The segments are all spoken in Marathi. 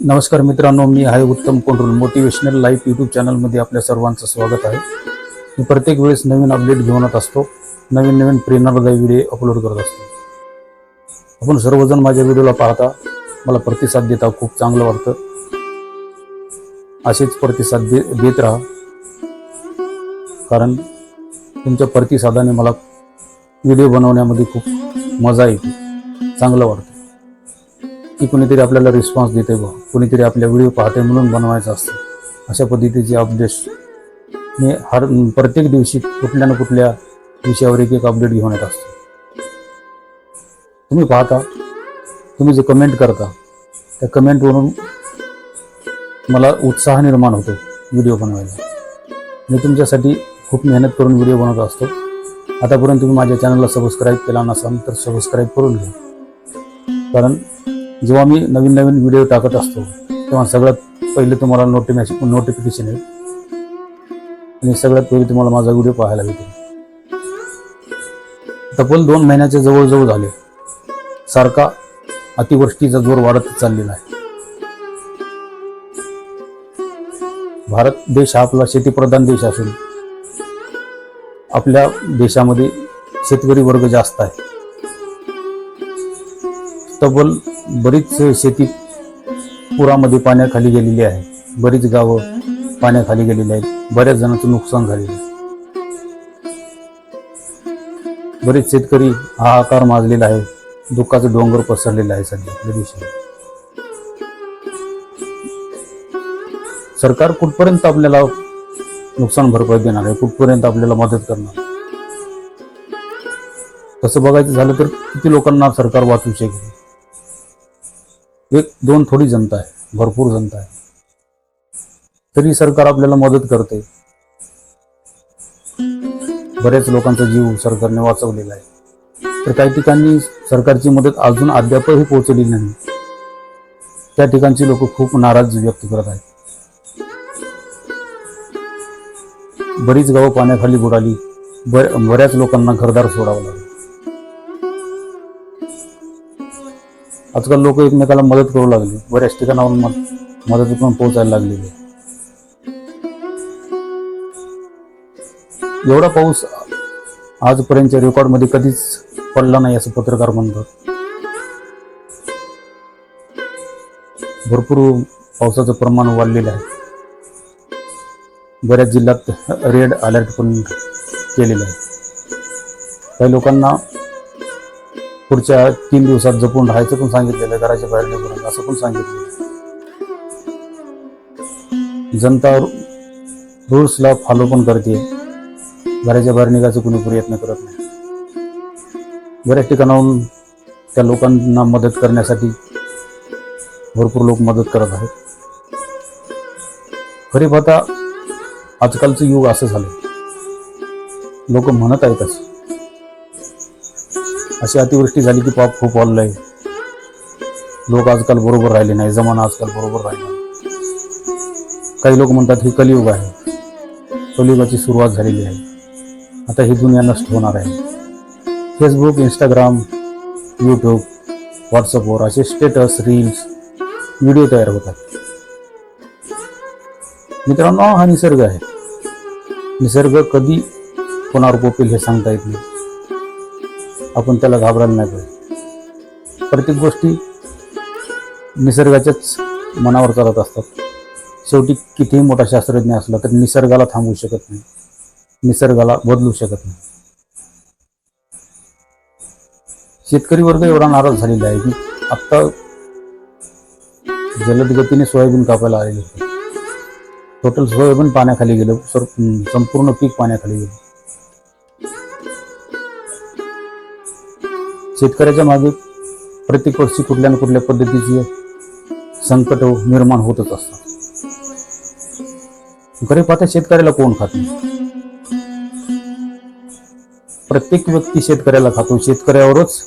नमस्कार मित्रांनो मी आहे उत्तम कोंडूल मोटिवेशनल लाईफ यूट्यूब चॅनलमध्ये आपल्या सर्वांचं स्वागत आहे. मी प्रत्येक वेळेस नवीन अपडेट घेऊन येत असतो. नवीन नवीन प्रेरणादायी व्हिडिओ अपलोड करत असतो. आपण सर्वजण माझ्या व्हिडिओला पाहता मला प्रतिसाद देता खूप चांगलं वाटतं. असेच प्रतिसाद दे देत राहा. कारण तुमच्या प्रतिसादाने मला व्हिडिओ बनवण्यामध्ये खूप मजा येते. चांगलं वाटतं. की कुणीतरी आपल्याला रिस्पॉन्स देते बा. कुणीतरी आपल्या व्हिडिओ पाहते म्हणून बनवायचं असतं. अशा पद्धतीचे अपडेट्स मी हर प्रत्येक दिवशी कुठल्या ना कुठल्या विषयावर एक एक अपडेट घेऊन येत असतो. तुम्ही पाहता तुम्ही जे कमेंट करता त्या कमेंटवरून मला उत्साह निर्माण होतो व्हिडिओ बनवायला. मी तुमच्यासाठी खूप मेहनत करून व्हिडिओ बनवत असतो. आतापर्यंत तुम्ही माझ्या चॅनलला सबस्क्राईब केला नसाल तर सबस्क्राईब करून घ्या. कारण जेव्हा मी नवीन नवीन व्हिडिओ टाकत असतो तेव्हा सगळ्यात पहिले तुम्हाला नोटिफिकेशन नोटिफिकेशन येईल. आणि सगळ्यात पहिले तुम्हाला माझा व्हिडिओ पाहायला भेटेल. तब्बल दोन महिन्याचे जवळजवळ झाले. सारखा अतिवृष्टीचा जोर वाढत चाललेला आहे. भारत देश हा आपला शेतीप्रधान देश असून आपल्या देशामध्ये शेतकरी वर्ग जास्त आहे. तब्बल बरीच शेती पुरामध्ये पाण्याखाली गेलेली आहे. बरीच गावं पाण्याखाली गेलेली आहेत. बऱ्याच जणांचं नुकसान झालेलं आहे. बरेच शेतकरी हा आकार माजलेला आहे. दुःखाचं डोंगर पसरलेलं आहे सध्या आपल्या देशात सरकार कुठपर्यंत आपल्याला नुकसान भरपाई देणार आहे? कुठपर्यंत आपल्याला मदत करणार तसं बघायचं झालं तर किती लोकांना सरकार वाचू शकेल? एक दोन थोडी जनता आहे. भरपूर जनता आहे. तरी सरकार आपल्याला मदत करते. बऱ्याच लोकांचा जीव सरकारने वाचवलेला आहे. तर काही ठिकाणी सरकारची मदत अजून अद्यापही पोहोचली नाही. त्या ठिकाणची लोक खूप नाराज व्यक्त करत आहेत. बरीच गावं पाण्याखाली बुडाली. बर बऱ्याच लोकांना घरदार सोडावं लागलं. आजकाल लोक एकमेकाला मदत करू लागले. बऱ्याच ठिकाणावरून मदत पण पोहोचायला लागलेली आहे. एवढा पाऊस आजपर्यंतच्या रेकॉर्डमध्ये कधीच पडला नाही असं पत्रकार म्हणतात. भरपूर पावसाचं प्रमाण वाढलेलं आहे. बऱ्याच जिल्ह्यात रेड अलर्ट पण केलेलं आहे. काही लोकांना पुढच्या तीन दिवसात जपून राहायचं पण सांगितलेलं आहे घराच्या बाहेर निघून असं पण सांगितलेलं जनता रूल्सला फॉलो पण करते. घराच्या बाहेर निघायचं कुणी प्रयत्न करत नाही. बऱ्याच ठिकाणाहून त्या लोकांना मदत करण्यासाठी भरपूर लोक मदत करत आहेत. खरी पाहता आजकालचं युग असं झालं लोक म्हणत आहेत असं. अशी अतिवृष्टी झाली की पाप खूप वाढलं आहे लोक आजकाल बरोबर राहिले नाही जमाना आजकाल बरोबर राहिला काही लोक म्हणतात हे कलियुग आहे. कलियुगाची सुरुवात झालेली आहे. आता ही दुनिया नष्ट होणार आहे. फेसबुक इंस्टाग्राम यूट्यूब व्हॉट्सअपवर असे स्टेटस रील्स व्हिडिओ तयार होतात. मित्रांनो हा निसर्ग आहे. निसर्ग कधी कोणावर कोपेल हे सांगता येत नाही. आपण त्याला घाबरायला नाही पाहिजे. प्रत्येक गोष्टी निसर्गाच्याच मनावर चालत असतात. शेवटी कितीही मोठा शास्त्रज्ञ असला तरी निसर्गाला थांबवू शकत नाही. निसर्गाला बदलू शकत नाही. शेतकरी वर्ग एवढा नाराज झालेला आहे की आत्ता जलद गतीने सोयाबीन कापायला आलेले होते. टोटल सोयाबीन पाण्याखाली गेलं सर संपूर्ण पीक पाण्याखाली गेलं. शेतकऱ्याच्या मागे प्रत्येक वर्षी कुठल्या ना कुठल्या पद्धतीची संकट निर्माण होतच असतात. खरे पाहता शेतकऱ्याला कोण खात नाही? प्रत्येक व्यक्ती शेतकऱ्याला खातो. शेतकऱ्यावरच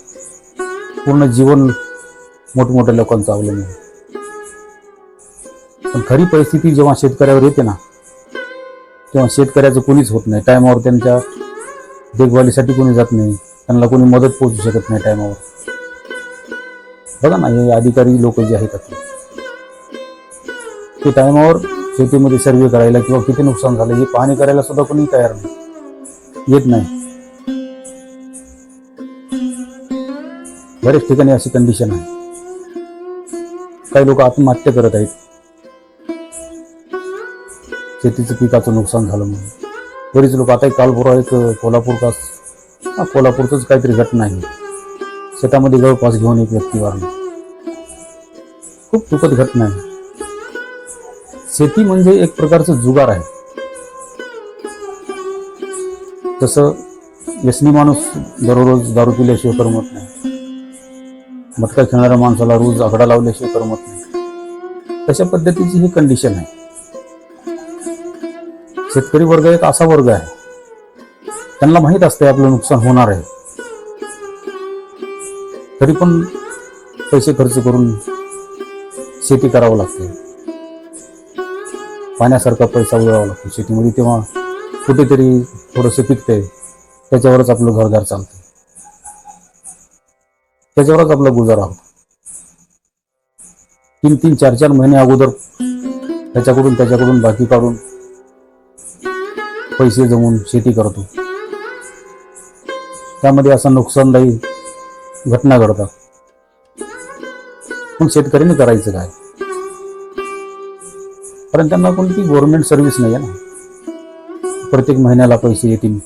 पूर्ण जीवन मोठमोठ्या लोकांचं अवलंबून आहे. पण खरी परिस्थिती जेव्हा शेतकऱ्यावर येते ना तेव्हा शेतकऱ्याचं कोणीच होत नाही. टायमावर त्यांच्या देखभालीसाठी कोणी जात नाही. त्यांना कोणी मदत पोहोचू शकत नाही टायमावर. बघा ना हे अधिकारी लोक जे आहेत आपले. ते टायमावर शेतीमध्ये सर्वे करायला किंवा किती नुकसान झालं हे पाहणी करायला सुद्धा कोणी तयार नाही. येत नाही. बरेच ठिकाणी अशी कंडिशन आहे. काही लोक आत्महत्या करत आहेत. शेतीचं पिकाचं नुकसान झालं म्हणून. बरीच लोक आता एक कालपुरा एक कोल्हापूरचा हा, कोल्हापूरचंच काहीतरी घटना आहे. शेतामध्ये जवळपास घेऊन एक व्यक्ती वारली. खूप दुःखद घटना आहे. शेती म्हणजे एक प्रकारचं जुगार आहे. तसं व्यसनी माणूस दररोज दारू पिल्याशिवाय करमत नाही. मटका खेळणाऱ्या माणसाला रोज आकडा लावल्याशिवाय करमत नाही. तशा पद्धतीची ही कंडिशन आहे. शेतकरी वर्ग एक असा वर्ग आहे. त्यांना माहीत असते आपलं नुकसान होणार आहे. तरी पण पैसे खर्च करून शेती करावं लागते पाण्यासारखा पैसा उडवावा लागतो शेतीमध्ये तेव्हा कुठेतरी थोडंसं पिकते त्याच्यावरच आपलं घरदार चालतं त्याच्यावरच आपला गुजारा होतो तीन तीन चार चार महिने अगोदर त्याच्याकडून त्याच्याकडून बाकी काढून पैसे जमून शेती करतो. त्यामध्ये असं नुकसानदायी घटना घडतात. पण शेतकऱ्यांनी करायचं काय? कारण त्यांना कोणती गव्हर्नमेंट सर्व्हिस नाही आहे ना. प्रत्येक महिन्याला पैसे येतील.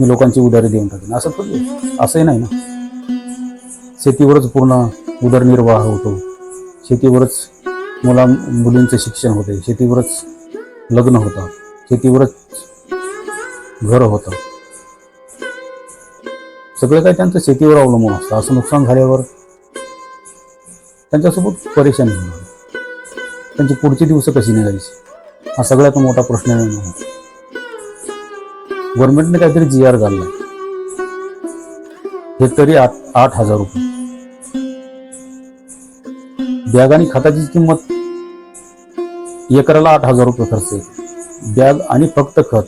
मी लोकांची उधारी देऊन टाकेन. असं थोडी असंही नाही ना. शेतीवरच पूर्ण उदरनिर्वाह होतो. शेतीवरच मुला मुलींचं शिक्षण होते शेतीवरच लग्न होतं. शेतीवरच घर होतं. सगळं काय त्यांचं शेतीवर अवलंबून असतं. असं नुकसान झाल्यावर त्यांच्यासोबत परेशानी होणार. त्यांची पुढची दिवस कशी निघायची? हा सगळ्यात मोठा प्रश्न निर्माण गव्हर्नमेंटने काहीतरी जी आर हे तरी आठ आठ हजार रुपये. बॅग आणि खताची किंमत एकराला आठ हजार रुपये खर्च बॅग आणि फक्त खत.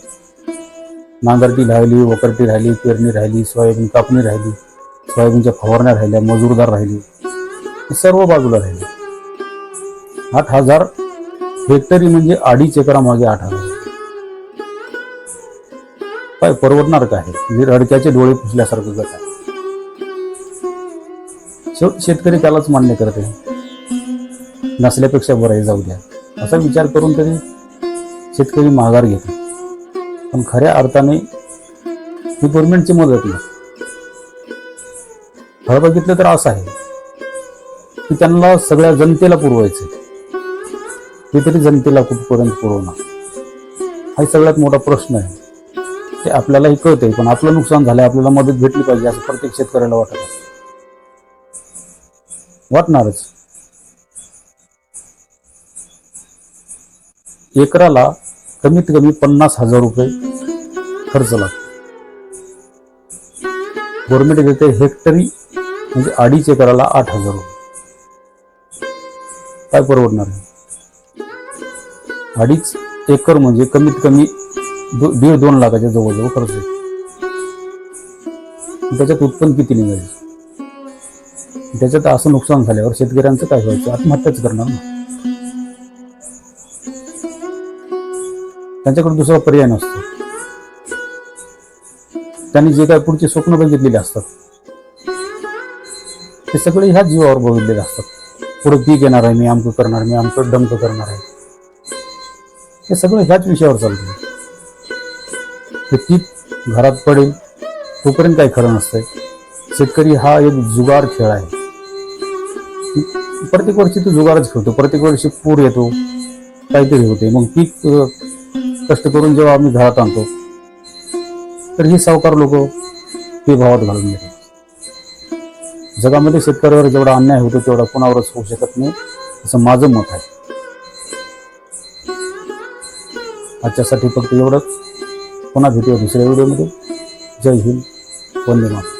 नांगरटी राहिली वकरटी राहिली पेरणी राहिली सोयाबीन कापणी राहिली सोयाबीनच्या फवारण्या राहिल्या मजूरदार राहिली सर्व बाजूला राहिले. आठ हजार हेक्टरी म्हणजे अडीच एकरामागे आठ हजार. काय परवडणार काय म्हणजे रडक्याचे डोळे पुसल्यासारखं गट आहे? शेतकरी त्यालाच मान्य करते. नसल्यापेक्षा बरं आहे जाऊ द्या. असा विचार करून तरी शेतकरी माघार घेतो पण खऱ्या अर्थाने ही गव्हर्नमेंटची मदत नाही. खरं बघितलं तर असं आहे की त्यांना सगळ्या जनतेला पुरवायचं ते तरी जनतेला कुठपर्यंत पुरवणार. हा सगळ्यात मोठा प्रश्न आहे. ते आपल्यालाही कळतंय पण आपलं नुकसान झालं आपल्याला मदत भेटली पाहिजे असं प्रत्येक शेतकऱ्याला वाटत असतं. वाटणारच. एकराला कमीत कमी पन्नास हजार रुपये खर्च लागतो. गव्हर्नमेंट देते हेक्टरी म्हणजे अडीच एकराला आठ हजार रुपये. काय परवडणार आहे? अडीच एकर म्हणजे कमीत कमी दो- दीड दोन लाखाच्या जवळजवळ खर्च आहे त्याच्यात उत्पन्न किती निघायचं? त्याच्यात असं नुकसान झाल्यावर शेतकऱ्यांचं काय व्हायचं? आत्महत्याच करणार ना. त्यांच्याकडून दुसरा पर्याय नसतो. त्यांनी जे काय पुढचे स्वप्न बघितलेले असतात ते सगळे ह्याच जीवावर बघितलेले असतात. पुढे पीक येणार आहे मी अमकं करणार मी अमकं डमक करणार आहे. हे सगळं ह्याच विषयावर चालतं. ते पीक घरात पडेल तोपर्यंत काही खरं नसतंय. शेतकरी हा एक जुगार खेळ आहे. प्रत्येक वर्षी तो जुगारच खेळतो प्रत्येक वर्षी पूर येतो काहीतरी होते. मग पीक कष्ट करून जेव्हा आम्ही घरात आणतो तर ही सावकार लोक ते भावात घालून घेतात. जगामध्ये शेतकऱ्यावर जेवढा अन्याय होतो तेवढा कोणावरच होऊ शकत नाही असं माझं मत आहे. आजच्यासाठी फक्त एवढंच. पुन्हा भेटूया दुसऱ्या व्हिडिओमध्ये. जय हिंद. वंदे मातरम.